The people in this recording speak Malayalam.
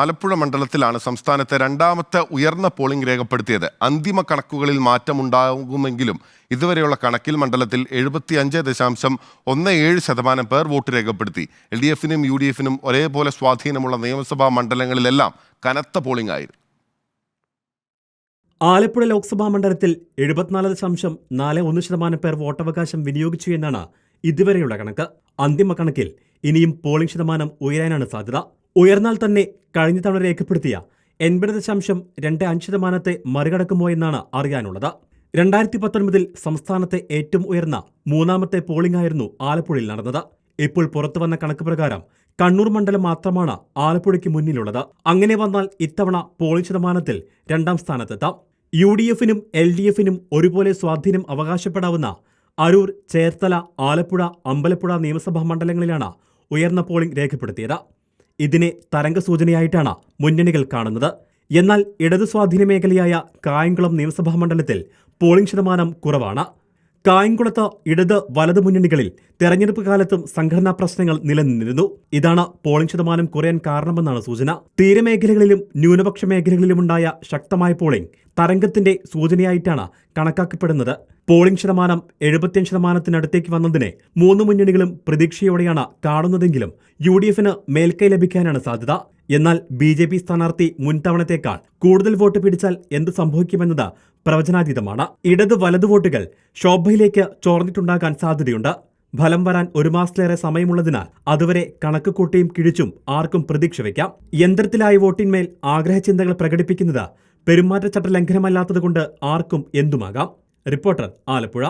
ആലപ്പുഴ മണ്ഡലത്തിലാണ് സംസ്ഥാനത്തെ രണ്ടാമത്തെ ഉയർന്ന പോളിംഗ് രേഖപ്പെടുത്തിയത്. അന്തിമ കണക്കുകളിൽ മാറ്റമുണ്ടാകുമെങ്കിലും ഇതുവരെയുള്ള കണക്കിൽ മണ്ഡലത്തിൽ എഴുപത്തി അഞ്ച് ദശാംശം ഒന്ന് ഏഴ് ശതമാനം പേർ വോട്ട് രേഖപ്പെടുത്തി. എൽ ഡി എഫിനും യു ഡി എഫിനും ഒരേപോലെ സ്വാധീനമുള്ള നിയമസഭാ മണ്ഡലങ്ങളിലെല്ലാം കനത്ത പോളിംഗ് ആയിരുന്നു. ആലപ്പുഴ ലോക്സഭാ മണ്ഡലത്തിൽ എഴുപത്തിനാല് ദശാംശം നാല് ഒന്ന് ശതമാനം പേർ വോട്ടവകാശം വിനിയോഗിച്ചു എന്നാണ് ഇതുവരെയുള്ള കണക്ക്. അന്തിമ കണക്കിൽ ഇനിയും പോളിംഗ് ശതമാനം ഉയരാനാണ് സാധ്യത. ഉയർന്നാൽ തന്നെ കഴിഞ്ഞ തവണ രേഖപ്പെടുത്തിയ എൺപത് ദശാംശം രണ്ട് അഞ്ച് ശതമാനത്തെ മറികടക്കുമോ എന്നാണ് അറിയാനുള്ളത്. രണ്ടായിരത്തി പത്തൊൻപതിൽ സംസ്ഥാനത്തെ ഏറ്റവും ഉയർന്ന മൂന്നാമത്തെ പോളിംഗ് ആയിരുന്നു ആലപ്പുഴയിൽ നടന്നത്. ഇപ്പോൾ പുറത്തുവന്ന കണക്ക് പ്രകാരം കണ്ണൂർ മണ്ഡലം മാത്രമാണ് ആലപ്പുഴയ്ക്ക് മുന്നിലുള്ളത്. അങ്ങനെ വന്നാൽ ഇത്തവണ പോളിംഗ് ശതമാനത്തിൽ രണ്ടാം സ്ഥാനത്തെത്താം. യു ഡി എഫിനും എൽ ഡി എഫിനും ഒരുപോലെ സ്വാധീനം അവകാശപ്പെടാവുന്ന അരൂർ ചേർത്തല ആലപ്പുഴ അമ്പലപ്പുഴ നിയമസഭാ മണ്ഡലങ്ങളിലാണ് ഉയർന്ന പോളിംഗ് രേഖപ്പെടുത്തിയത്. ഇതിനെ തരംഗസൂചനയായിട്ടാണ് മുന്നണികൾ കാണുന്നത്. എന്നാൽ ഇടതു സ്വാധീന മേഖലയായ കായംകുളം നിയമസഭാ മണ്ഡലത്തിൽ പോളിംഗ് ശതമാനം കുറവാണ്. കായംകുളത്ത് ഇടത് വലത് മുന്നണികളിൽ തെരഞ്ഞെടുപ്പ് കാലത്തും സംഘടനാ പ്രശ്നങ്ങൾ നിലനിന്നിരുന്നു. ഇതാണ് പോളിംഗ് ശതമാനം കുറയാൻ കാരണമെന്നാണ് സൂചന. തീരമേഖലകളിലും ന്യൂനപക്ഷ മേഖലകളിലുമുണ്ടായ ശക്തമായ പോളിംഗ് തരംഗത്തിന്റെ സൂചനയായിട്ടാണ് കണക്കാക്കപ്പെടുന്നത്. പോളിംഗ് ശതമാനം എഴുപത്തിയഞ്ച് ശതമാനത്തിനടുത്തേക്ക് വന്നതിനെ മൂന്ന് മുന്നണികളും പ്രതീക്ഷയോടെയാണ് കാണുന്നതെങ്കിലും യു ഡി എഫിന് മേൽക്കൈ ലഭിക്കാനാണ് സാധ്യത. എന്നാൽ ബി ജെ പി സ്ഥാനാർത്ഥി മുൻതവണത്തേക്കാൾ കൂടുതൽ വോട്ട് പിടിച്ചാൽ എന്ത് സംഭവിക്കുമെന്നത് പ്രവചനാതീതമാണ്. ഇടത് വലതു വോട്ടുകൾ ശോഭയിലേക്ക് ചോർന്നിട്ടുണ്ടാകാൻ സാധ്യതയുണ്ട്. ഫലം വരാൻ ഒരു മാസത്തിലേറെ സമയമുള്ളതിനാൽ അതുവരെ കണക്ക് കൂട്ടിയും കിഴിച്ചും ആർക്കും പ്രതീക്ഷ വയ്ക്കാം യന്ത്രത്തിലായ വോട്ടിന്മേൽ ആഗ്രഹചിന്തകൾ പ്രകടിപ്പിക്കുന്നത് പെരുമാറ്റച്ചട്ട ലംഘനമല്ലാത്തതുകൊണ്ട് ആർക്കും എന്തുമാകാം. റിപ്പോർട്ടർ ആലപ്പുഴ.